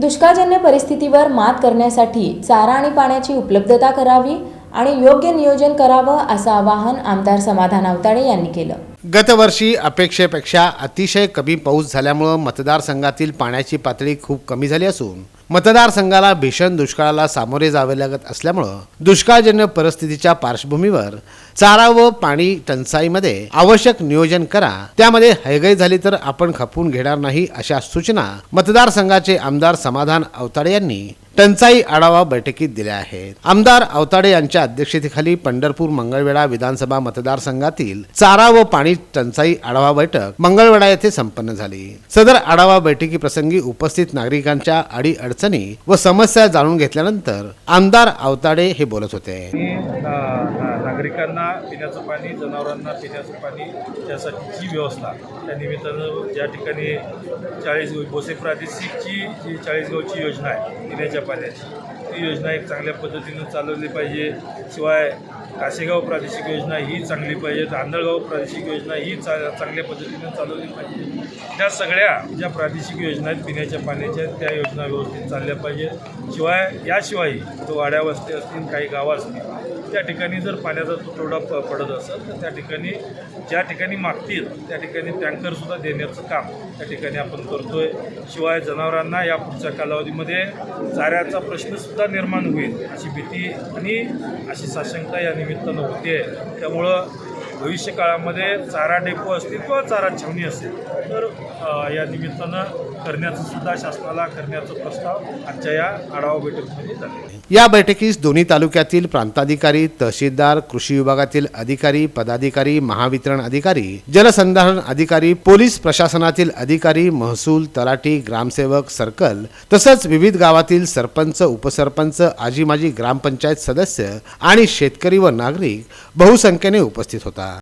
दुष्काळजन्य परिस्थितीवर मात करण्यासाठी चारा आणि पाण्याची उपलब्धता करावी आणि योग्य नियोजन करावं असं आवाहन आमदार समाधान अवताडे यांनी केलं. गतवर्षी अपेक्षेपेक्षा अतिशय कमी पाऊस झाल्यामुळं मतदारसंघातील पाण्याची पातळी खूप कमी झाली असून मतदारसंघाला भीषण दुष्काळाला सामोरे जावे लागत असल्यामुळं दुष्काळजन्य परिस्थितीच्या पार्श्वभूमीवर चारा व पाणी टंचाईमध्ये आवश्यक नियोजन करा त्यामध्ये हयगय झाली तर आपण खपवून घेणार नाही अशा सूचना मतदारसंघाचे आमदार समाधान अवताडे यांनी टंचाई आढावा बैठकीत दिल्या आहेत. आमदार अवताडे यांच्या अध्यक्षतेखाली पंढरपूर मंगळवेढा विधानसभा मतदारसंघातील चारा व पाणी टंचाई आढावा बैठक मंगळवेढा येथे संपन्न झाली. सदर आढावा बैठकीप्रसंगी उपस्थित नागरिकांच्या अडी अडचणी व समस्या जाणून घेतल्यानंतर आमदार अवताडे हे बोलत होते. नागरिकांना पिण्याचं पाणी जनावरांना पिण्याचं पाणी त्यासाठीची व्यवस्था त्या निमित्तानं ज्या ठिकाणी चाळीसगाव भोसे प्रादेशिकची जी चाळीसगावची योजना आहे पिण्याच्या पाण्याची ही योजना एक चांगल्या पद्धतीनं चालवली पाहिजे. शिवाय काशेगाव प्रादेशिक योजना ही चांगली पाहिजे. आंधळगाव प्रादेशिक योजना ही चा चांगल्या पद्धतीनं चालवली पाहिजे. त्या सगळ्या ज्या प्रादेशिक योजना आहेत पिण्याच्या पाण्याच्या त्या योजना व्यवस्थित चालल्या पाहिजेत. शिवाय याशिवाय तो वाड्या वस्ती असतील काही गावं असतील त्या ठिकाणी जर पाण्याचा तुटवडा प पडत असेल तर त्या ठिकाणी ज्या ठिकाणी मागतील त्या ठिकाणी टँकरसुद्धा देण्याचं काम त्या ठिकाणी आपण करतो आहे शिवाय जनावरांना या पुढच्या कालावधीमध्ये चाऱ्याचा प्रश्नसुद्धा निर्माण होईल अशी भीती आणि अशी साशंकता या निमित्तानं होते त्यामुळं भविष्य काळामध्ये चारा डेपो असतील किंवा चारा छावणी असतील तर या निमित्तानं करण्याचं सुद्धा शासनाला करण्याचा प्रस्ताव आजच्या या आढावा बैठकीमध्ये झाले. या बैठकीस दोन्ही तालुक्यातील प्रांताधिकारी तहसीलदार कृषी विभागातील अधिकारी पदाधिकारी महावितरण अधिकारी जलसंधारण अधिकारी पोलीस प्रशासनातील अधिकारी महसूल तलाठी ग्रामसेवक सर्कल तसंच विविध गावातील सरपंच उपसरपंच आजी माजी ग्रामपंचायत सदस्य आणि शेतकरी व नागरिक बहुसंख्येने उपस्थित होता.